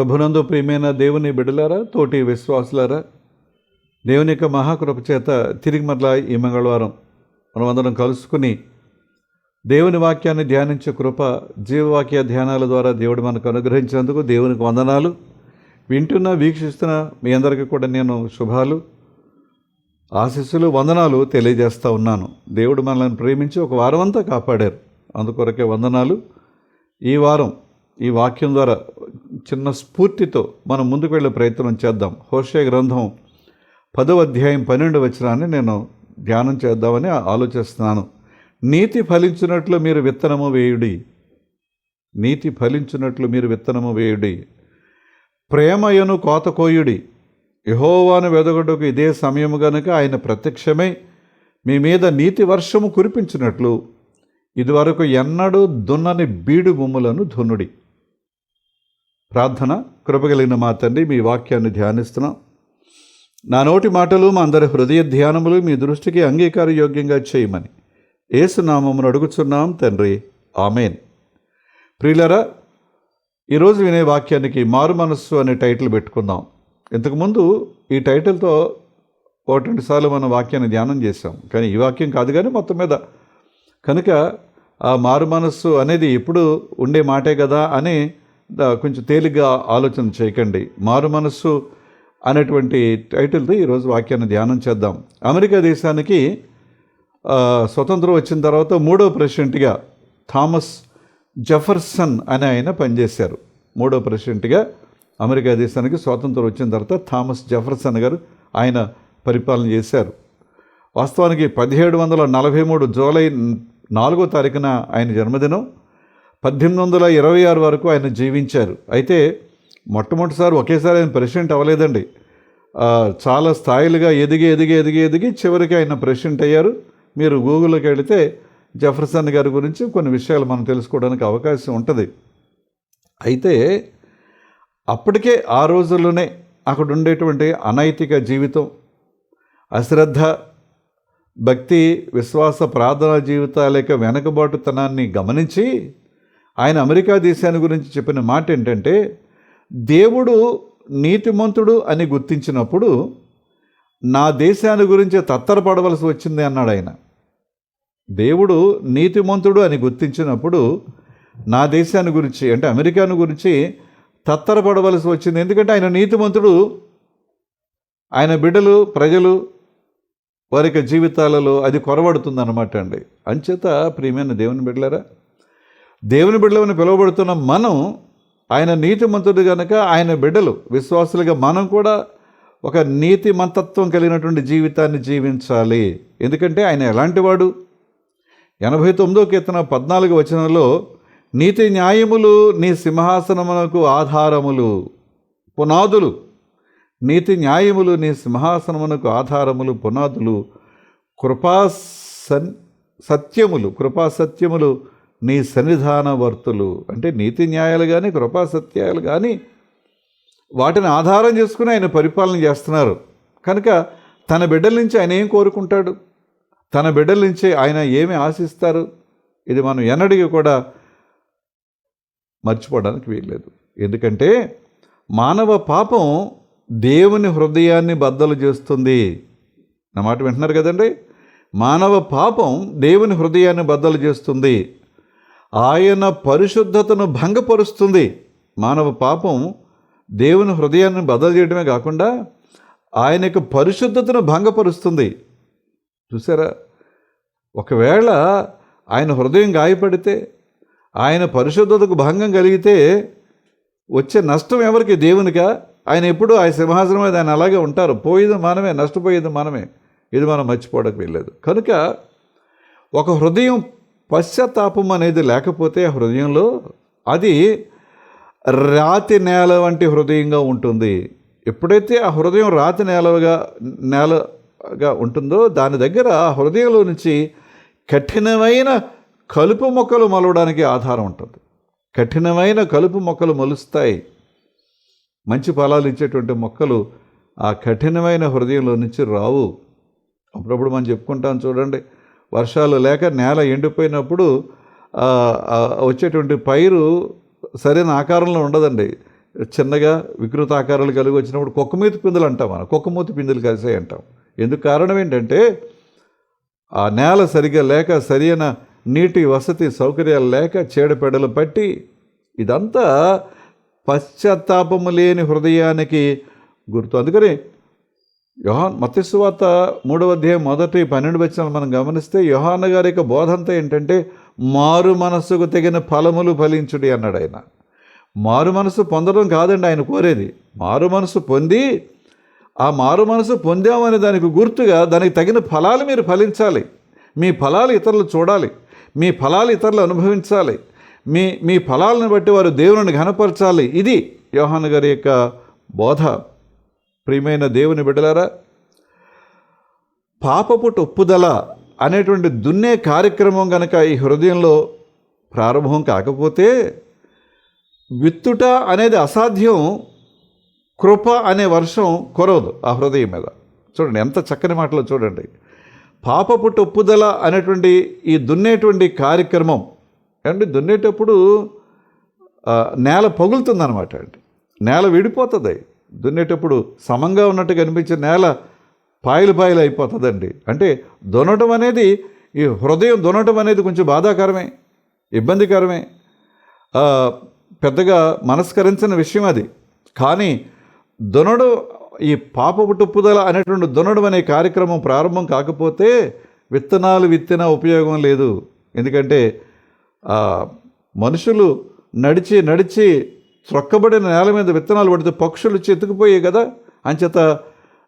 ప్రభునందు ప్రియమైన దేవుని బిడలారా తోటి విశ్వాసులారా దేవుని యొక్క మహాకృప చేత తిరిగి మరలా ఈ మంగళవారం మనం అందరం కలుసుకుని దేవుని వాక్యాన్ని ధ్యానించే కృప జీవవాక్య ధ్యానాల ద్వారా దేవుడు మనకు అనుగ్రహించినందుకు దేవునికి వందనాలు. వింటున్న వీక్షిస్తున్న మీ అందరికీ కూడా నేను శుభాలు ఆశీస్సులు వందనాలు తెలియజేస్తూ ఉన్నాను. దేవుడు మనల్ని ప్రేమించి ఒక వారం అంతా కాపాడారు. అందుకొరకే వందనాలు. ఈ వారం ఈ వాక్యం ద్వారా చిన్న స్ఫూర్తితో మనం ముందుకు వెళ్ళే ప్రయత్నం చేద్దాం. హోషే గ్రంథం పదవ అధ్యాయం పన్నెండు వచనాన్ని నేను ధ్యానం చేద్దామని ఆలోచిస్తున్నాను. నీతి ఫలించినట్లు మీరు విత్తనము వేయుడి. నీతి ఫలించినట్లు మీరు విత్తనము వేయుడి. ప్రేమయను కోత కోయుడి. యహోవాను వెదగడకు ఇదే సమయము గనుక ఆయన ప్రత్యక్షమై మీ మీద నీతి వర్షము కురిపించినట్లు ఇదివరకు ఎన్నడూ దున్నని బీడు బొమ్మలను ధునుడి ప్రార్థన కృపగలిగిన మా తండ్రి మీ వాక్యాన్ని ధ్యానిస్తున్నాం. నా నోటి మాటలు మా అందరి హృదయ ధ్యానములు మీ దృష్టికి అంగీకార యోగ్యంగా చేయమని ఏసునామమును అడుగుచున్నాం తండ్రి. ఆమెన్. ప్రియులరా ఈరోజు వినే వాక్యానికి మారు మనస్సు అనే టైటిల్ పెట్టుకుందాం. ఇంతకుముందు ఈ టైటిల్తో ఒకటి రెండు సార్లు మనం వాక్యాన్ని ధ్యానం చేసాం కానీ ఈ వాక్యం కాదు కానీ మొత్తం మీద కనుక ఆ మారు మనస్సు అనేది ఎప్పుడు ఉండే మాటే కదా అని కొంచెం తేలిగ్గా ఆలోచన చేయకండి. మారు మనస్సు అనేటువంటి టైటిల్తో ఈరోజు వాక్యాన్ని ధ్యానం చేద్దాం. అమెరికా దేశానికి స్వతంత్రం వచ్చిన తర్వాత మూడో ప్రెసిడెంట్గా థామస్ జెఫర్సన్ అనే ఆయన పనిచేశారు. మూడో ప్రెసిడెంట్గా అమెరికా దేశానికి స్వాతంత్రం వచ్చిన తర్వాత థామస్ జెఫర్సన్ గారు ఆయన పరిపాలన చేశారు. వాస్తవానికి పదిహేడు వందల నలభై మూడు జూలై నాలుగో తారీఖున ఆయన జన్మదినం. పద్దెనిమిది వందల ఇరవై ఆరు వరకు ఆయన జీవించారు. అయితే మొట్టమొదటిసారి ఒకేసారి ఆయన ప్రెసిడెంట్ అవ్వలేదండి. చాలా స్థాయిలుగా ఎదిగి ఎదిగి ఎదిగి ఎదిగి చివరికి ఆయన ప్రెసిడెంట్ అయ్యారు. మీరు గూగుల్లోకి వెళితే జఫర్సన్ గారి గురించి కొన్ని విషయాలు మనం తెలుసుకోవడానికి అవకాశం ఉంటుంది. అయితే అప్పటికే ఆ రోజుల్లోనే అక్కడ ఉండేటువంటి అనైతిక జీవితం అశ్రద్ధ భక్తి విశ్వాస ప్రార్థనా జీవితాల యొక్క వెనుకబాటుతనాన్ని గమనించి ఆయన అమెరికా దేశాన్ని గురించి చెప్పిన మాట ఏంటంటే దేవుడు నీతిమంతుడు అని గుర్తించినప్పుడు నా దేశాన్ని గురించి తత్తరపడవలసి వచ్చింది అన్నాడు ఆయన. దేవుడు నీతిమంతుడు అని గుర్తించినప్పుడు నా దేశాన్ని గురించి అంటే అమెరికాను గురించి తత్తరపడవలసి వచ్చింది. ఎందుకంటే ఆయన నీతిమంతుడు. ఆయన బిడ్డలు ప్రజలు వారి యొక్క జీవితాలలో అది కొరబడుతుంది అనమాట అండి. అంచేత ప్రియమైన దేవుని బిడ్డలారా దేవుని బిడ్డలని పిలువబడుతున్న మనం ఆయన నీతిమంతుడు కనుక ఆయన బిడ్డలు విశ్వాసులుగా మనం కూడా ఒక నీతి మంతత్వం కలిగినటువంటి జీవితాన్ని జీవించాలి. ఎందుకంటే ఆయన ఎలాంటి వాడు? ఎనభై తొమ్మిదో కీర్తన పద్నాలుగు వచనంలో నీతి న్యాయములు నీ సింహాసనమునకు ఆధారములు పునాదులు. నీతి న్యాయములు నీ సింహాసనమునకు ఆధారములు పునాదులు. కృపా సన్ సత్యములు కృపా సత్యములు నీ సన్నిధాన వర్తులు అంటే నీతి న్యాయాలు కానీ కృపా సత్యాలు కానీ వాటిని ఆధారం చేసుకుని ఆయన పరిపాలన చేస్తున్నారు. కనుక తన బిడ్డల నుంచి ఆయన ఏం కోరుకుంటాడు? తన బిడ్డల నుంచి ఆయన ఏమి ఆశిస్తారు? ఇది మనం ఎన్నడికి కూడా మర్చిపోవడానికి వీల్లేదు. ఎందుకంటే మానవ పాపం దేవుని హృదయాన్ని బద్దలు చేస్తుంది. నా మాట వింటున్నారు కదండి? మానవ పాపం దేవుని హృదయాన్ని బద్దలు చేస్తుంది. ఆయన పరిశుద్ధతను భంగపరుస్తుంది. మానవ పాపం దేవుని హృదయాన్ని బదలు చేయడమే కాకుండా ఆయన యొక్క పరిశుద్ధతను భంగపరుస్తుంది. చూసారా? ఒకవేళ ఆయన హృదయం గాయపడితే ఆయన పరిశుద్ధతకు భంగం కలిగితే వచ్చే నష్టం ఎవరికి? దేవునికా? ఆయన ఎప్పుడు ఆ సింహాసనం మీద ఆయన అలాగే ఉంటారు. పోయేది మనమే నష్టపోయేది మనమే. ఇది మనం మర్చిపోవడానికి వెళ్ళలేదు కనుక ఒక హృదయం పశ్చాత్తాపం అనేది లేకపోతే ఆ హృదయంలో అది రాతి నేల వంటి హృదయంగా ఉంటుంది. ఎప్పుడైతే ఆ హృదయం రాతి నేలగా నేలగా ఉంటుందో దాని దగ్గర ఆ హృదయంలో నుంచి కఠినమైన కలుపు మొక్కలు మొలవడానికి ఆధారం ఉంటుంది. కఠినమైన కలుపు మొక్కలు మొలుస్తాయి. మంచి ఫలాలు ఇచ్చేటువంటి మొక్కలు ఆ కఠినమైన హృదయంలో నుంచి రావు. అప్పుడప్పుడు మనం చెప్పుకుంటాం చూడండి వర్షాలు లేక నేల ఎండిపోయినప్పుడు వచ్చేటువంటి పైరు సరైన ఆకారంలో ఉండదండి. చిన్నగా వికృత ఆకారాలు కలిగి వచ్చినప్పుడు కుక్కమూతి పిందులు అంటాం మనం. కుక్కమూతి పిందులు కలిసే అంటాం. ఎందుకు కారణం ఏంటంటే ఆ నేల సరిగా లేక సరైన నీటి వసతి సౌకర్యాలు లేక చీడపెడలు పట్టి ఇదంతా పశ్చాత్తాపము లేని హృదయానికి గుర్తు. అందుకని యోహాన్ మత్స్యవార్త మూడవ అధ్యాయం మొదటి పన్నెండు వచ్చినాలు మనం గమనిస్తే యోహాన్న గారి యొక్క బోధ అంతా ఏంటంటే మారు మనస్సుకు తగిన ఫలములు ఫలించుడి అన్నాడు ఆయన. మారు మనసు పొందడం కాదండి ఆయన కోరేది. మారు మనసు పొంది ఆ మారు మనసు పొందామనే దానికి గుర్తుగా దానికి తగిన ఫలాలు మీరు ఫలించాలి. మీ ఫలాలు ఇతరులు చూడాలి. మీ ఫలాలు ఇతరులు అనుభవించాలి. మీ మీ ఫలాలను బట్టి వారు దేవుని ఘనపరచాలి. ఇది యోహాన్ గారి యొక్క బోధ. ప్రియమైన దేవుని బిడ్డలారా పాపపు ఒప్పుదల అనేటువంటి దున్నే కార్యక్రమం గనక ఈ హృదయంలో ప్రారంభం కాకపోతే విత్తుట అనేది అసాధ్యం కృప అనే వర్షం కురవదు ఆ హృదయం మీద. చూడండి ఎంత చక్కని మాటలో చూడండి. పాపపు ఒప్పుదల అనేటువంటి ఈ దున్నేటువంటి కార్యక్రమం ఏమండి? దున్నేటప్పుడు నేల పగులుతుందన్నమాట అండి. నేల విడిపోతుంది. దున్నేటప్పుడు సమంగా ఉన్నట్టు కనిపించే నేల పాయలు పాయలు అయిపోతుందండి. అంటే దున్నటం అనేది ఈ హృదయం దున్నటం అనేది కొంచెం బాధాకరమే ఇబ్బందికరమే. పెద్దగా మనస్కరించిన విషయం అది. కానీ దునడు ఈ పాపపు టుప్పుదల అనేటువంటి దునడం అనే కార్యక్రమం ప్రారంభం కాకపోతే విత్తనాలు విత్తిన ఉపయోగం లేదు. ఎందుకంటే మనుషులు నడిచి నడిచి త్రొక్కబడిన నేల మీద విత్తనాలు పడితే పక్షులు చెతుకుపోయాయి కదా? అంచేత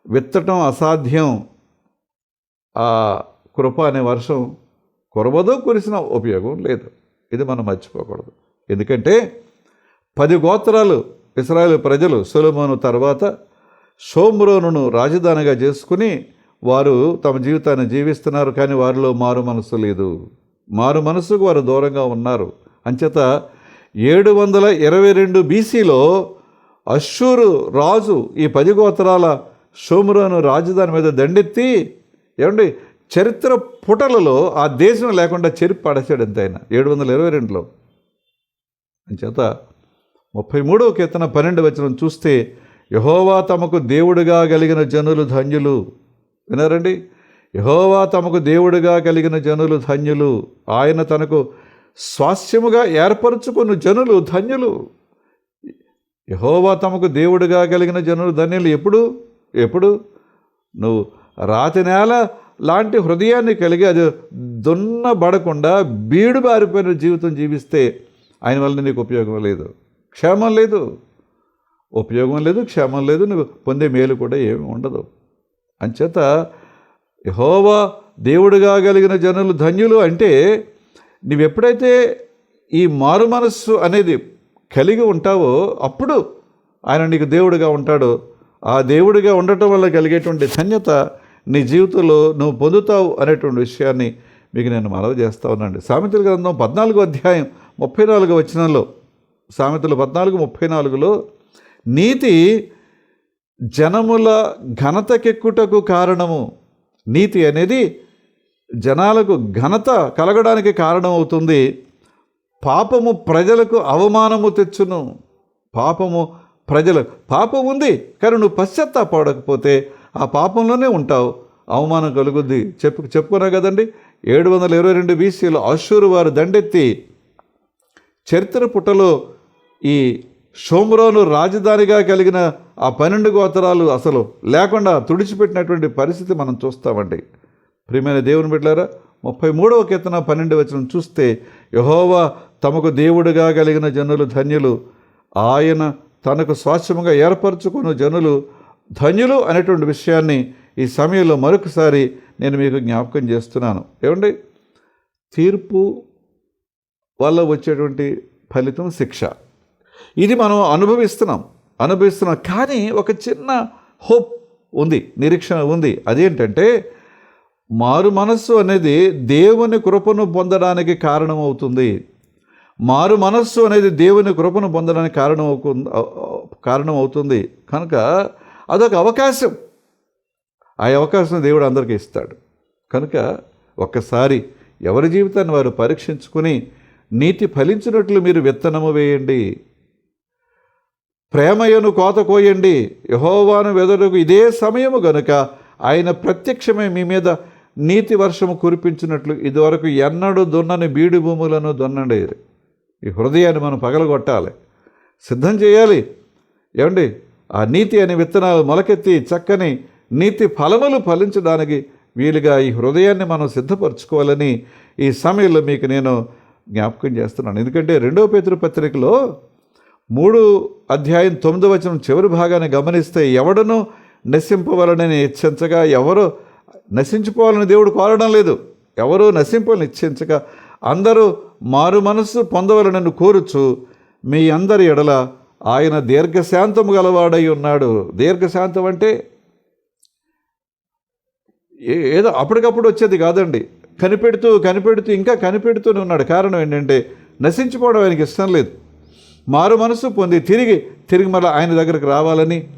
విత్తటం అసాధ్యం. ఆ కృప అనే వర్షం కురవదో కురిసిన ఉపయోగం లేదు. ఇది మనం మర్చిపోకూడదు. ఎందుకంటే పది గోత్రాలు ఇస్రాయేల్ ప్రజలు సులభను తర్వాత సోమ్రోనును రాజధానిగా చేసుకుని వారు తమ జీవితాన్ని జీవిస్తున్నారు కానీ వారిలో మారు మనసు లేదు. మారు మనసుకు వారు దూరంగా ఉన్నారు. అంచేత ఏడు వందల ఇరవై రెండు బీసీలో అశ్షూరు రాజు ఈ పది గోత్రాల షోమురాను రాజధాని మీద దండెత్తి ఏమండి చరిత్ర పుటలలో ఆ దేశం లేకుండా చెరిపి పడేశాడు ఎంతైనా ఏడు వందల ఇరవై రెండులో. అంచేత ముప్పై మూడవ కీర్తన పన్నెండు వచనం చూస్తే యహోవా తమకు దేవుడుగా కలిగిన జనులు ధన్యులు. వినారండి యహోవా తమకు దేవుడుగా కలిగిన జనులు ధన్యులు. ఆయన తనకు స్వాస్యముగా ఏర్పరచుకున్న జనులు ధన్యులు. యహోవా తమకు దేవుడుగా కలిగిన జనులు ధన్యులు ఎప్పుడు? ఎప్పుడు? నువ్వు రాతి నేల లాంటి హృదయాన్ని కలిగి అది దున్నబడకుండా బీడు బారిపోయిన జీవితం జీవిస్తే ఆయన వల్ల నీకు ఉపయోగం లేదు. క్షేమం లేదు. ఉపయోగం లేదు క్షేమం లేదు నువ్వు పొందే మేలు కూడా ఏమి ఉండదు. అంచేత యహోవా దేవుడుగా కలిగిన జనులు ధన్యులు అంటే నువ్వెప్పుడైతే ఈ మారు మనస్సు అనేది కలిగి ఉంటావో అప్పుడు ఆయన నీకు దేవుడిగా ఉంటాడు. ఆ దేవుడిగా ఉండటం వల్ల కలిగేటువంటి ధన్యత నీ జీవితంలో నువ్వు పొందుతావు అనేటువంటి విషయాన్ని మీకు నేను మనవి చేస్తా ఉన్నాండి సామెతల గ్రంథం పద్నాలుగో అధ్యాయం ముప్పై నాలుగో వచనంలో సామెతలు పద్నాలుగు ముప్పై నాలుగులో నీతి జనముల ఘనతకెక్కుటకు కారణము. నీతి అనేది జనాలకు ఘనత కలగడానికి కారణమవుతుంది. పాపము ప్రజలకు అవమానము తెచ్చును. పాపము ప్రజలు పాపం ఉంది కానీ నువ్వు పశ్చాత్తాపడకపోతే ఆ పాపంలోనే ఉంటావు. అవమానం కలుగుద్ది. చెప్పు చెప్పుకున్నా కదండి? ఏడు వందల ఇరవై రెండు బీసీలో అశ్షూరు వారు దండెత్తి చరిత్ర పుటలో ఈ షోమ్రోను రాజధానిగా కలిగిన ఆ పన్నెండు గోత్రాలు అసలు లేకుండా తుడిచిపెట్టినటువంటి పరిస్థితి మనం చూస్తామండి. ప్రియమైన దేవుని బిడ్డారా ముప్పై మూడవ కీర్తన పన్నెండు వచ్చిన చూస్తే యహోవా తమకు దేవుడిగా కలిగిన జనులు ధన్యులు ఆయన తనకు స్వాస్థ్యముగా ఏర్పరచుకున్న జనులు ధన్యులు అనేటువంటి విషయాన్ని ఈ సమయంలో మరొకసారి నేను మీకు జ్ఞాపకం చేస్తున్నాను. ఏమండి? తీర్పు వల్ల వచ్చేటువంటి ఫలితం శిక్ష. ఇది మనం అనుభవిస్తున్నాం అనుభవిస్తున్నాం కానీ ఒక చిన్న హోప్ ఉంది నిరీక్షణ ఉంది. అదేంటంటే మారు మనస్సు అనేది దేవుని కృపను పొందడానికి కారణమవుతుంది. మారు మనస్సు అనేది దేవుని కృపను పొందడానికి కారణం అవుతుంది కారణం అవుతుంది కనుక అదొక అవకాశం. ఆ అవకాశం దేవుడు అందరికీ ఇస్తాడు. కనుక ఒక్కసారి ఎవరి జీవితాన్ని వారు పరీక్షించుకుని నీతి ఫలించినట్లు మీరు విత్తనము వేయండి. ప్రేమయను కోత కోయండి. యహోవాను వెదరుకు ఇదే సమయము గనుక ఆయన ప్రత్యక్షమే మీ మీద నీతి వర్షము కురిపించినట్లు ఇదివరకు ఎన్నడూ దున్నని బీడు భూములను దున్నండి. ఈ హృదయాన్ని మనం పగలగొట్టాలి. సిద్ధం చేయాలి. ఏమండి? ఆ నీతి అనే విత్తనాలు మొలకెత్తి చక్కని నీతి ఫలములు ఫలించడానికి వీలుగా ఈ హృదయాన్ని మనం సిద్ధపరచుకోవాలని ఈ సమయంలో మీకు నేను జ్ఞాపకం చేస్తున్నాను. ఎందుకంటే రెండవ పేతురు పత్రికలో మూడు అధ్యాయం తొమ్మిదవ వచనం చివరి భాగాన్ని గమనిస్తే ఎవడను నశింపవలనని హెచ్చరించగా ఎవరు నశించిపోవాలని దేవుడు కోరడం లేదు. ఎవరు నశింపాలని ఇచ్చించక అందరూ మారు మనస్సు పొందవలనని కోరుచు. మీ అందరి ఎడల ఆయన దీర్ఘశాంతము గలవాడై ఉన్నాడు. దీర్ఘశాంతం అంటే ఏ- ఏదో అప్పటికప్పుడు వచ్చేది కాదండి. కనిపెడుతూ కనిపెడుతూ ఇంకా కనిపెడుతూనే ఉన్నాడు. కారణం ఏంటంటే నశించిపోవడం ఆయనకి ఇష్టం లేదు. మారు మనసు పొంది తిరిగి తిరిగి మళ్ళీ ఆయన దగ్గరికి రావాలని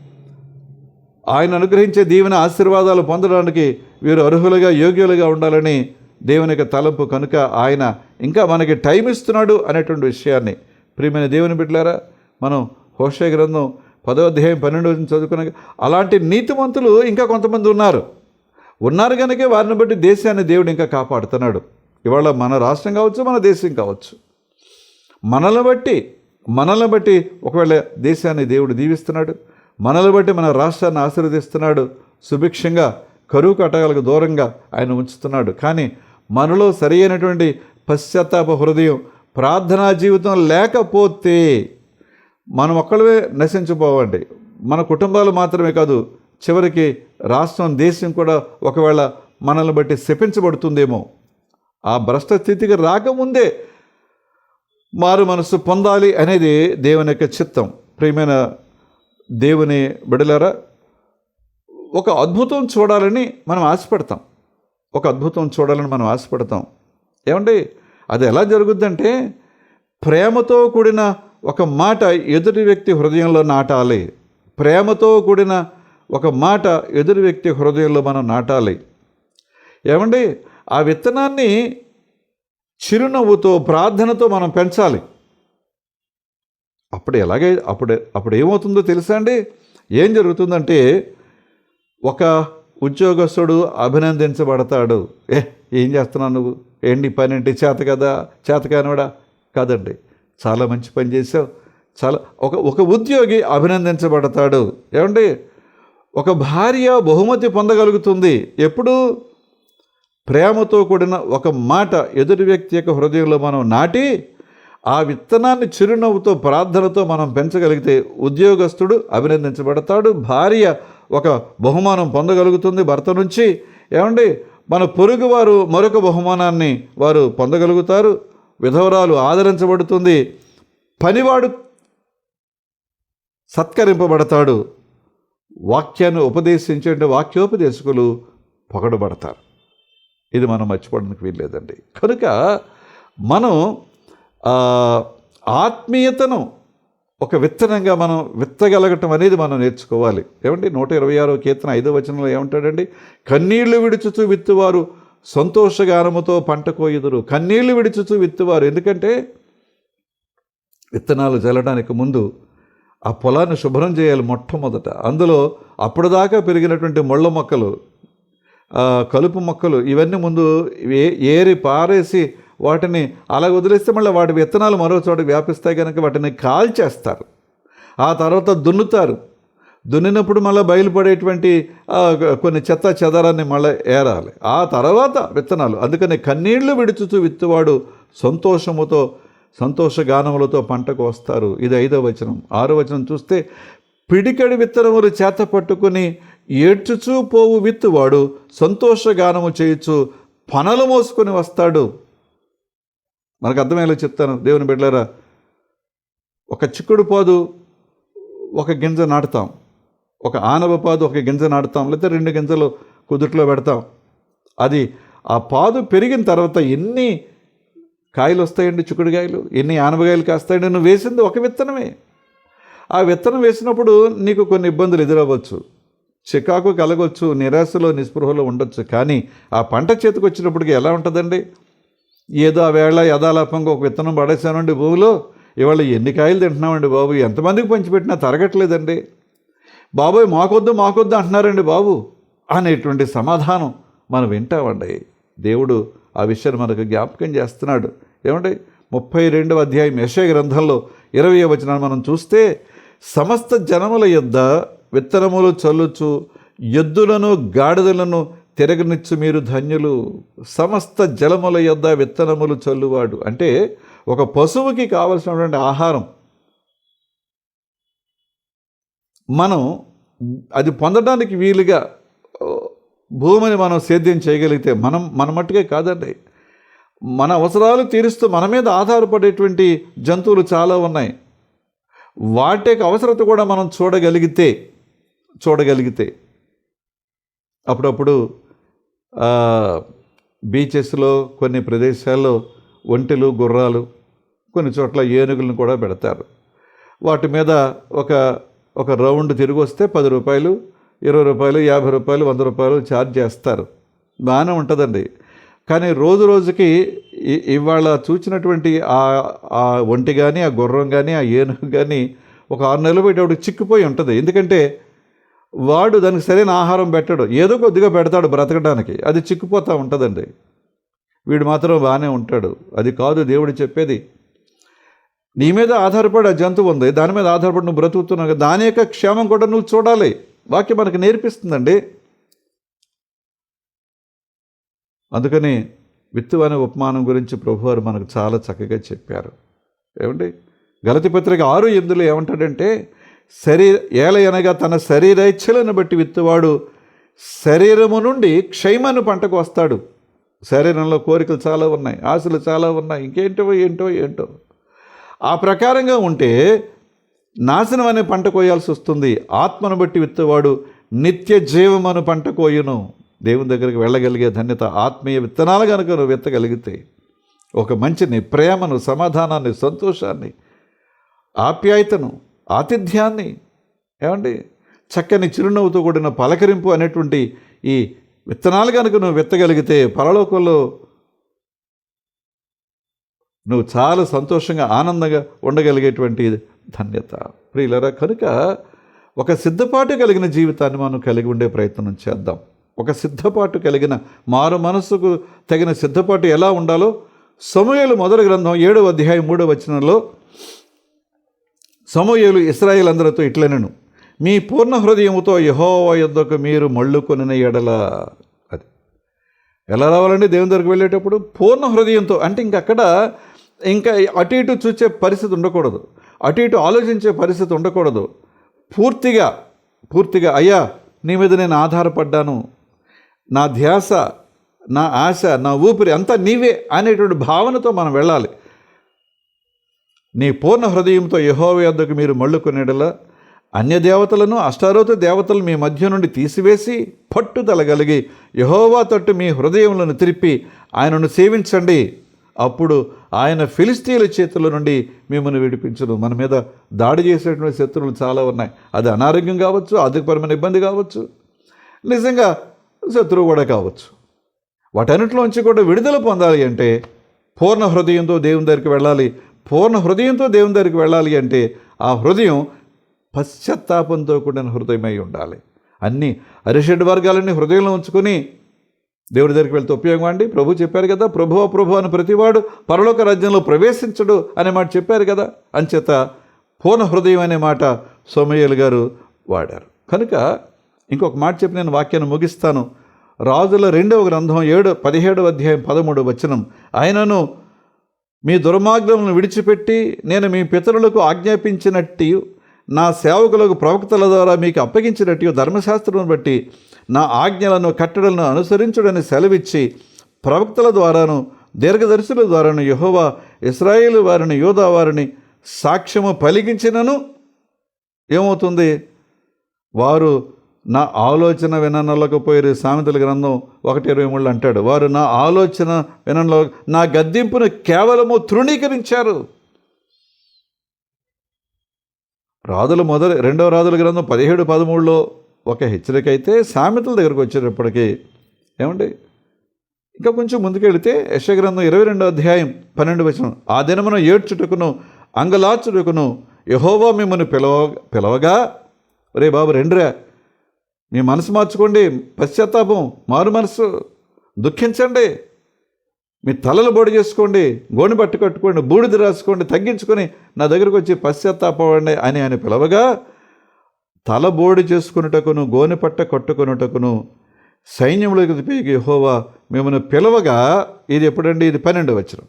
ఆయన అనుగ్రహించే దీవెన ఆశీర్వాదాలు పొందడానికి వీరు అర్హులుగా యోగ్యులుగా ఉండాలని దేవుని యొక్క తలంపు కనుక ఆయన ఇంకా మనకి టైం ఇస్తున్నాడు అనేటువంటి విషయాన్ని ప్రియమైన దేవుని బిడ్డలారా మనం హోషే గ్రంథం పదో అధ్యాయం పన్నెండు వచనం చదువుకున్నాక అలాంటి నీతిమంతులు ఇంకా కొంతమంది ఉన్నారు. ఉన్నారు కనుక వారిని బట్టి దేశాన్ని దేవుడు ఇంకా కాపాడుతున్నాడు. ఇవాళ మన రాష్ట్రం కావచ్చు మన దేశం కావచ్చు. మనల్ని బట్టి మనల్ని బట్టి ఒకవేళ దేశాన్ని దేవుడు దీవిస్తున్నాడు మనల్ని బట్టి మన రాష్ట్రాన్ని ఆశీర్వదిస్తున్నాడు. సుభిక్షంగా కరువు కటకాలకు దూరంగా ఆయన ఉంచుతున్నాడు. కానీ మనలో సరి అయినటువంటి పశ్చాత్తాప హృదయం ప్రార్థనా జీవితం లేకపోతే మనం ఒక్కళ్ళమే నశించిపోవండి. మన కుటుంబాలు మాత్రమే కాదు చివరికి రాష్ట్రం దేశం కూడా ఒకవేళ మనల్ని బట్టి శపించబడుతుందేమో. ఆ భ్రష్ట స్థితికి రాకముందే మారు మనసు పొందాలి అనేది దేవుని యొక్క చిత్తం. ప్రియమైన దేవుని బిడలారా ఒక అద్భుతం చూడాలని మనం ఆశపడతాం. ఒక అద్భుతం చూడాలని మనం ఆశపడతాం. ఏమండి అది ఎలా జరుగుద్దంటే ప్రేమతో కూడిన ఒక మాట ఎదుటి వ్యక్తి హృదయంలో నాటాలి. ప్రేమతో కూడిన ఒక మాట ఎదుటి వ్యక్తి హృదయంలో మనం నాటాలి. ఏమండి ఆ విత్తనాన్ని చిరునవ్వుతో ప్రార్థనతో మనం పెంచాలి. అప్పుడు ఎలాగే అప్పుడు అప్పుడు ఏమవుతుందో తెలుసా అండి? ఏం జరుగుతుందంటే ఒక ఉద్యోగస్తుడు అభినందించబడతాడు. ఏ ఏం చేస్తున్నావు నువ్వు? ఏంటి పని ఏంటి చేత కదా చేత కానివాడా? కాదండి. చాలా మంచి పని చేసావు చాలా ఒక ఒక ఉద్యోగి అభినందించబడతాడు. ఏమండి? ఒక భార్య బహుమతి పొందగలుగుతుంది. ఎప్పుడు? ప్రేమతో కూడిన ఒక మాట ఎదుటి వ్యక్తి యొక్క హృదయంలో మనం నాటి ఆ విత్తనాన్ని చిరునవ్వుతో ప్రార్థనతో మనం పెంచగలిగితే ఉద్యోగస్తుడు అభినందించబడతాడు. భార్య ఒక బహుమానం పొందగలుగుతుంది భర్త నుంచి. ఏమండి? మన పొరుగు వారు మరొక బహుమానాన్ని వారు పొందగలుగుతారు. విధవరాలు ఆదరించబడుతుంది. పనివాడు సత్కరింపబడతాడు. వాక్యాన్ని ఉపదేశించే వాక్యోపదేశకులు పొగడబడతారు. ఇది మనం మర్చిపోవడానికి వీల్లేదండి. కనుక మనం ఆత్మీయతను ఒక విత్తనంగా మనం విత్తగలగటం అనేది మనం నేర్చుకోవాలి. ఏమండి? నూట ఇరవై ఆరో కీర్తన ఐదో వచనంలో ఏమంటాడండి? కన్నీళ్ళు విడుచుచు విత్తువారు సంతోషగానముతో పంట కోయుదురు. కన్నీళ్ళు విడుచుచు విత్తువారు. ఎందుకంటే విత్తనాలు జల్లడానికి ముందు ఆ పొలాన్ని శుభ్రం చేయాలి మొట్టమొదట. అందులో అప్పటిదాకా పెరిగినటువంటి ముళ్ళ మొక్కలు కలుపు మొక్కలు ఇవన్నీ ముందు ఏ- ఏరి పారేసి వాటిని అలా వదిలేస్తే మళ్ళీ వాటి విత్తనాలు మరో చోట వ్యాపిస్తాయి కనుక వాటిని కాల్చేస్తారు. ఆ తర్వాత దున్నుతారు. దున్నినప్పుడు మళ్ళీ బయలుపడేటువంటి కొన్ని చెత్త చెదరాన్ని మళ్ళీ ఏరాలి. ఆ తర్వాత విత్తనాలు. అందుకని కన్నీళ్ళు విడుచుతూ విత్తువాడు సంతోషముతో సంతోషగానములతో పంటకు వస్తారు. ఇది ఐదో వచనం. ఆరో వచనం చూస్తే పిడికడి విత్తనములు చేత పట్టుకుని ఏడ్చుచూ పోవు విత్తువాడు సంతోషగానము చేయుచు పనలు మోసుకొని వస్తాడు. మనకు అర్థమయ్యేలా చెప్తాను. దేవుని బిడ్డలారా ఒక చిక్కుడు పాదు ఒక గింజ నాటుతాం. ఒక ఆనవ పాదు ఒక గింజ నాటుతాం. లేకపోతే రెండు గింజలు కుదుట్లో పెడతాం. అది ఆ పాదు పెరిగిన తర్వాత ఎన్ని కాయలు వస్తాయండి చిక్కుడుకాయలు ఎన్ని ఆనవకాయలు కాస్తాయండి? నువ్వు వేసింది ఒక విత్తనమే. ఆ విత్తనం వేసినప్పుడు నీకు కొన్ని ఇబ్బందులు ఎదురవ్వచ్చు. చికాకు కలగవచ్చు నిరాశలో నిస్పృహలో ఉండొచ్చు. కానీ ఆ పంట చేతికి వచ్చినప్పటికి ఎలా ఉంటుందండి? ఏదో ఆ వేళ యథాలాపంగా ఒక విత్తనం పడేసానండి భూమిలో ఇవాళ ఎన్ని కాయలు తింటున్నామండి బాబు? ఎంతమందికి పంచిపెట్టినా తరగట్లేదండి. బాబోయ్ మాకొద్దు మాకొద్దు అంటున్నారండి బాబు అనేటువంటి సమాధానం మనం వింటామండి. దేవుడు ఆ విషయాన్ని మనకు జ్ఞాపకం చేస్తున్నాడు. ఏమండి? ముప్పై రెండవ అధ్యాయం యశయ గ్రంథంలో ఇరవై వచనాన్ని మనం చూస్తే సమస్త జనముల యొద్ద విత్తనములు చల్లుచు ఎద్దులను గాడిదలను తిరగనిచ్చు మీరు ధన్యులు. సమస్త జలముల యొద్ద విత్తనములు చల్లువాడు. అంటే ఒక పశువుకి కావలసినటువంటి ఆహారం. మనం అది పొందడానికి వీలుగా భూమిని మనం సేద్యం చేయగలిగితే మనం మన మట్టుకే కాదండి. మన అవసరాలు తీరుస్తూ మన మీద ఆధారపడేటువంటి జంతువులు చాలా ఉన్నాయి. వాటి యొక్క అవసరత కూడా మనం చూడగలిగితే చూడగలిగితే. అప్పుడప్పుడు బీచెస్లో కొన్ని ప్రదేశాల్లో ఒంటెలు గుర్రాలు కొన్ని చోట్ల ఏనుగులను కూడా పెడతారు. వాటి మీద ఒక ఒక రౌండ్ తిరిగి వస్తే పది రూపాయలు ఇరవై రూపాయలు యాభై రూపాయలు వంద రూపాయలు ఛార్జ్ చేస్తారు. బాగానే ఉంటుందండి. కానీ రోజు రోజుకి ఇవాళ చూసినటువంటి ఆ ఆ ఒంటి కానీ ఆ గుర్రం కానీ ఆ ఏనుగు కానీ ఒక ఆరు నెలలు పెట్టేప్పుడు చిక్కిపోయి ఉంటుంది. ఎందుకంటే వాడు దానికి సరైన ఆహారం పెట్టడు. ఏదో కొద్దిగా పెడతాడు బ్రతకడానికి అది చిక్కిపోతూ ఉంటుందండి. వీడు మాత్రం బాగానే ఉంటాడు. అది కాదు దేవుడు చెప్పేది నీ మీద ఆధారపడి ఆ జంతువు ఉంది. దాని మీద ఆధారపడి నువ్వు బ్రతుకుతున్నావు దాని యొక్క క్షేమం కూడా నువ్వు చూడాలి. వాక్యం మనకు నేర్పిస్తుందండి. అందుకని విత్తు అనే ఉపమానం గురించి ప్రభువారు మనకు చాలా చక్కగా చెప్పారు. ఏమండి? గలతి పత్రిక ఆరు ఎందులో ఏమంటాడంటే శరీర ఏలయనగా తన శరీరైచ్ఛలను బట్టి విత్తువాడు శరీరము నుండి క్షయమను పంటకు వస్తాడు. శరీరంలో కోరికలు చాలా ఉన్నాయి ఆశలు చాలా ఉన్నాయి ఇంకేంటో ఏంటో ఏంటో. ఆ ప్రకారంగా ఉంటే నాశనం అనే పంట కోయాల్సి వస్తుంది. ఆత్మను బట్టి విత్తువాడు నిత్య జీవమను పంట కోయును. దేవుని దగ్గరికి వెళ్ళగలిగే ధన్యత ఆత్మీయ విత్తనాలు కనుక నువ్వు విత్తగలిగితే ఒక మంచిని ప్రేమను సమాధానాన్ని సంతోషాన్ని ఆప్యాయతను ఆతిథ్యాన్ని ఏమండి? చక్కని చిరునవ్వుతో కూడిన పలకరింపు అనేటువంటి ఈ విత్తనాలు కనుక నువ్వు విత్తగలిగితే పరలోకంలో నువ్వు చాలా సంతోషంగా ఆనందంగా ఉండగలిగేటువంటి ధన్యత. ప్రియులరా కనుక ఒక సిద్ధపాటు కలిగిన జీవితాన్ని మనం కలిగి ఉండే ప్రయత్నం చేద్దాం. ఒక సిద్ధపాటు కలిగిన మారు మనసుకు తగిన సిద్ధపాటు ఎలా ఉండాలో సమయాలు మొదటి గ్రంథం ఏడవ అధ్యాయం మూడవ వచనంలో సమూహలు ఇస్రాయేల్ అందరితో ఇట్లనను మీ పూర్ణ హృదయముతో యహోవా యుద్ధకు మీరు మళ్ళుకొనిన ఎడల అది. ఎలా రావాలండి? దేవుని దగ్గరికి వెళ్ళేటప్పుడు పూర్ణ హృదయంతో. అంటే ఇంకక్కడ ఇంకా అటు ఇటు చూసే పరిస్థితి ఉండకూడదు. అటు ఇటు ఆలోచించే పరిస్థితి ఉండకూడదు. పూర్తిగా పూర్తిగా అయ్యా నీ మీద నేను ఆధారపడ్డాను. నా ధ్యాస నా ఆశ నా ఊపిరి అంతా నీవే అనేటువంటి భావనతో మనం వెళ్ళాలి. నీ పూర్ణ హృదయంతో యహోవ యొద్దకు మీరు మళ్ళుకునేడలా అన్యదేవతలను అష్టారోత దేవతలు మీ మధ్య నుండి తీసివేసి పట్టుదల కలిగి యహోవా తట్టు మీ హృదయములను తిరిపి ఆయనను సేవించండి. అప్పుడు ఆయన ఫిలిస్తీన్ల చేతుల నుండి మిమ్మల్ని విడిపించను. మన మీద దాడి చేసేటువంటి శత్రువులు చాలా ఉన్నాయి. అది అనారోగ్యం కావచ్చు ఆర్థికపరమైన ఇబ్బంది కావచ్చు నిజంగా శత్రువు కూడా కావచ్చు. వాటన్నిటిలోంచి కూడా విడుదల పొందాలి అంటే పూర్ణ హృదయంతో దేవుని దగ్గరికి వెళ్ళాలి. పూర్ణ హృదయంతో దేవుని దగ్గరికి వెళ్ళాలి అంటే ఆ హృదయం పశ్చాత్తాపంతో కూడిన హృదయమై ఉండాలి. అన్ని అరిషడ్ వర్గాలన్నీ హృదయంలో ఉంచుకొని దేవుడి దగ్గరికి వెళ్తే ఉపయోగం అండి? ప్రభు చెప్పారు కదా ప్రభు ప్రభు అని ప్రతివాడు పరలోక రాజ్యంలో ప్రవేశించడు అనే మాట చెప్పారు కదా అంచేత పూర్ణ హృదయం అనే మాట సోమయ్యలు గారు వాడారు. కనుక ఇంకొక మాట చెప్పి నేను వాక్యాన్ని ముగిస్తాను. రాజుల రెండవ గ్రంథం ఏడు పదిహేడవ అధ్యాయం పదమూడు వచనం. ఆయనను మీ దుర్మార్గములను విడిచిపెట్టి నేను మీ పితరులకు ఆజ్ఞాపించినట్టు నా సేవకులకు ప్రవక్తల ద్వారా మీకు అప్పగించినట్టు ధర్మశాస్త్రం బట్టి నా ఆజ్ఞలను కట్టడలను అనుసరించుడని సెలవిచ్చి ప్రవక్తల ద్వారాను దీర్ఘదర్శుల ద్వారాను యహోవా ఇస్రాయేల్ వారిని యోధా వారిని సాక్ష్యము పలికించినను? ఏమవుతుంది? వారు నా ఆలోచన విననలకపోయారు సామెతల గ్రంథం ఒకటి ఇరవై మూడు అంటాడు. వారు నా ఆలోచన వినలో నా గద్దింపును కేవలము తృణీకరించారు. రాజుల మొదటి రెండవ రాజుల గ్రంథం పదిహేడు పదమూడులో ఒక హెచ్చరిక అయితే సామెతల దగ్గరకు వచ్చేటప్పటికి ఏమండి? ఇంకా కొంచెం ముందుకెళ్తే యశగ్రంథం ఇరవై రెండో అధ్యాయం పన్నెండు వచ్చిన ఆ దినమున ఏడ్చుటకును అంగలార్చుటకును యహోవా మిమ్మల్ని పిలవ పిలవగా రే బాబు రెండురా. మీ మనసు మార్చుకోండి. పశ్చాత్తాపం మారు మనసు. దుఃఖించండి. మీ తలలు బొడి చేసుకోండి. గోని పట్టు కట్టుకోండి. బూడిద రాసుకోండి. తగ్గించుకొని నా దగ్గరకు వచ్చి పశ్చాత్తాపండి అని ఆయన పిలవగా తల బోడి చేసుకున్నటకును గోనె పట్ట కట్టుకున్నటకును సైన్యములకు హోవా యెహోవా మిమ్మల్ని పిలవగా ఇది ఎప్పుడండి? ఇది పన్నెండు వచనం.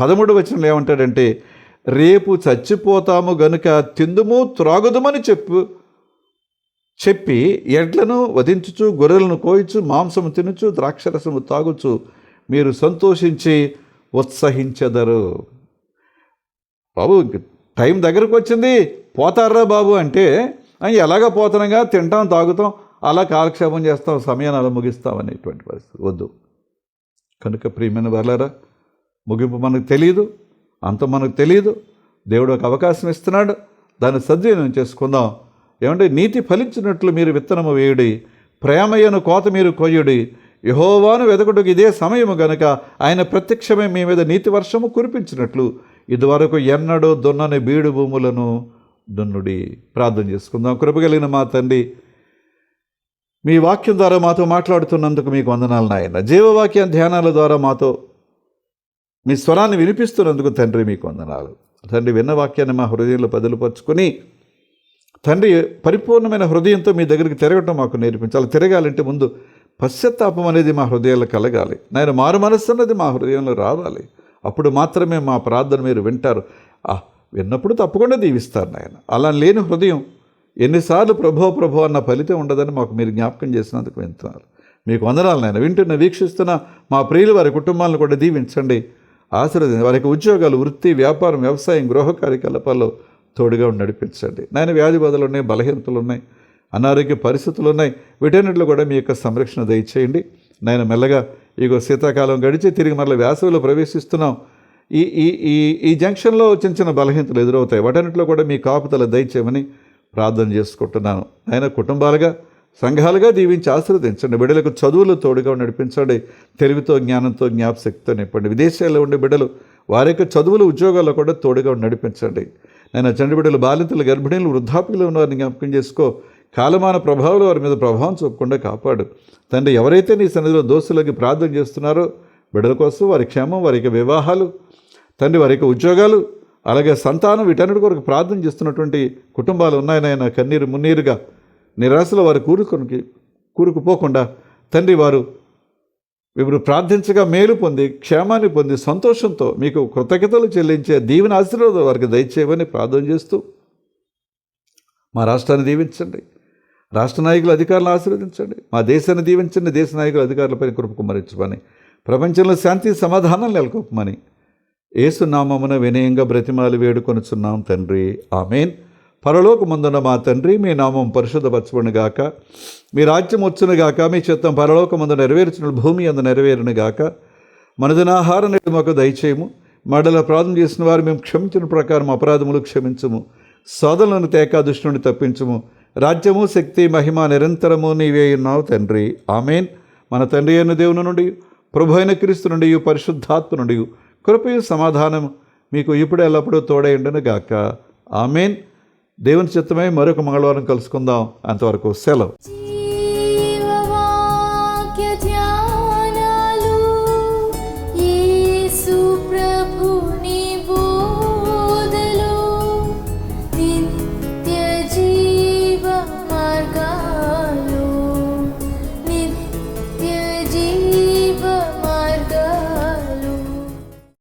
పదమూడు వచనంలో ఏమంటాడంటే రేపు చచ్చిపోతాము గనుక తిందుము త్రాగుదుమని చెప్పు. చెప్పి ఎడ్లను వధించుచు గొర్రెలను కోయిచు మాంసము తినుచు ద్రాక్షరసము తాగుచు మీరు సంతోషించి ఉత్సహించెదరు. బాబు టైం దగ్గరకు వచ్చింది. పోతారా బాబు అంటే ఎలాగ పోతానుగా? తింటాం తాగుతాం అలా కాలక్షేపం చేస్తాం సమయాన్ని అలా ముగిస్తాం అనేటువంటి పరిస్థితి. వద్దు. కనుక ప్రియమైన వర్లారా ముగింపు మనకు తెలియదు అంత మనకు తెలియదు దేవుడు ఒక అవకాశం ఇస్తున్నాడు. దాన్ని సద్వినియోగం చేసుకుందాం. ఏమంటే నీతి ఫలించినట్లు మీరు విత్తనము వేయుడి ప్రేమయ్యను కోత మీరు కొయ్యుడి యహోవాను వెదకుటకు ఇదే సమయము గనక ఆయన ప్రత్యక్షమే మీ మీద నీతి వర్షము కురిపించినట్లు. ఇదివరకు ఎన్నడూ దున్నని బీడు భూములను దున్నుడి. ప్రార్థన చేసుకుందాం. కృపగలిగిన మా తండ్రి మీ వాక్యం ద్వారా మాతో మాట్లాడుతున్నందుకు మీకు వందనాలు నాయన. జీవవాక్య ధ్యానాల ద్వారా మాతో మీ స్వరాన్ని వినిపిస్తున్నందుకు తండ్రి మీకు వందనాలు. తండ్రి విన్న వాక్యాన్ని మా హృదయంలో పదులుపరుచుకొని తండ్రి పరిపూర్ణమైన హృదయంతో మీ దగ్గరికి తిరగటం మాకు నేర్పించాలి. తిరగాలంటే ముందు పశ్చాత్తాపం అనేది మా హృదయాల్లో కలగాలి. నాయన మారు మనస్సు అన్నది మా హృదయంలో రావాలి. అప్పుడు మాత్రమే మా ప్రార్థన మీరు వింటారు. ఆ విన్నప్పుడు తప్పకుండా దీవిస్తారు నాయన. అలా లేని హృదయం ఎన్నిసార్లు ప్రభో ప్రభో అన్న ఫలితం ఉండదని మాకు మీరు జ్ఞాపకం చేసినందుకు వింటున్నారు. మీకు వందనాలు నాయన. వింటున్న వీక్షిస్తున్న మా ప్రియులు వారి కుటుంబాలను కూడా దీవించండి. ఆశీర్వదించండి. వారికి ఉద్యోగాలు వృత్తి వ్యాపారం వ్యవసాయం గృహ కార్యకలాపాల్లో తోడుగా నడిపించండి నాయన వ్యాధి బాధలు ఉన్నాయి బలహీనతలు ఉన్నాయి అనారోగ్య పరిస్థితులు ఉన్నాయి. వీటన్నిటిలో కూడా మీ యొక్క సంరక్షణ దయచేయండి. నాయన మెల్లగా ఇగో శీతాకాలం గడిచి తిరిగి మరల వేసవిలో ప్రవేశిస్తున్నాం. ఈ ఈ ఈ ఈ జంక్షన్లో చిన్న చిన్న బలహీనతలు ఎదురవుతాయి. వాటన్నిటిలో కూడా మీ కాపుదల దయచేయమని ప్రార్థన చేసుకుంటున్నాను. ఆయన కుటుంబాలుగా సంఘాలుగా దీవించి ఆశీర్వదించండి. బిడ్డలకు చదువులు తోడుగా నడిపించండి. తెలివితో జ్ఞానంతో జ్ఞాపశక్తితో నింపండి. విదేశాల్లో ఉండే బిడ్డలు వారి యొక్క చదువులు ఉద్యోగాల్లో కూడా తోడుగా నడిపించండి. ఆయన చండబిడ్డలు బాలింతలు గర్భిణీలు వృద్ధాప్యులు ఉన్న వారిని జ్ఞాపకం చేసుకో. కాలమాన ప్రభావాలు వారి మీద ప్రభావం చూపకుండా కాపాడు. తండ్రి ఎవరైతే నీ సన్నిధిలో దోస్తులకి ప్రార్థన చేస్తున్నారో బిడ్డల కోసం వారి క్షేమం వారి యొక్క వివాహాలు తండ్రి వారి యొక్క ఉద్యోగాలు అలాగే సంతానం వీటన్నిటి కొరకు ప్రార్థన చేస్తున్నటువంటి కుటుంబాలు ఉన్నాయనైనా కన్నీరు మున్నీరుగా నిరాశలో వారు కూరుకొని కూరుకుపోకుండా తండ్రి వారు ఇప్పుడు ప్రార్థించగా మేలు పొంది క్షేమాన్ని పొంది సంతోషంతో మీకు కృతజ్ఞతలు చెల్లించే దీవెన ఆశీర్వాదం వారికి దయచేయమని ప్రార్థన చేస్తూ మా రాష్ట్రాన్ని దీవించండి. రాష్ట్ర నాయకులు అధికారులను ఆశీర్వదించండి. మా దేశాన్ని దీవించండి. దేశ నాయకులు అధికారులపై కృపకుమరించమని ప్రపంచంలో శాంతి సమాధానం నెలకొల్పమని ఏసునామమున వినయంగా బ్రతిమాలు వేడుకొనుచున్నాం తండ్రి. ఆమెన్. పరలోకమందున మా తండ్రి మీ నామం పరిశుద్ధపరచబడిన గాక. మీ రాజ్యం వచ్చును గాక మీ చిత్తం పరలోకమందు నెరవేర్చిన భూమి అందు నెరవేరును గాక. మనదినాహార నేడు మాకు దయచేయము. మడల ప్రార్థన చేసిన వారు మేము క్షమించిన ప్రకారం అపరాధములు క్షమించము. సోదరులను తేకా దుష్టుని నుండి తప్పించము. రాజ్యము శక్తి మహిమ నిరంతరము నీవే ఉన్నావు తండ్రి. ఆమెన్. మన తండ్రి అయిన దేవుని నుండి ప్రభు అయిన క్రీస్తు నుండి పరిశుద్ధాత్మ నుండి కృపయు సమాధానం మీకు ఇప్పుడు ఎల్లప్పుడూ తోడై గాక. ఆమెన్. దేవుని చిత్తమై మరొక మంగళవారం కలుసుకుందాం. అంతవరకు సెలవు.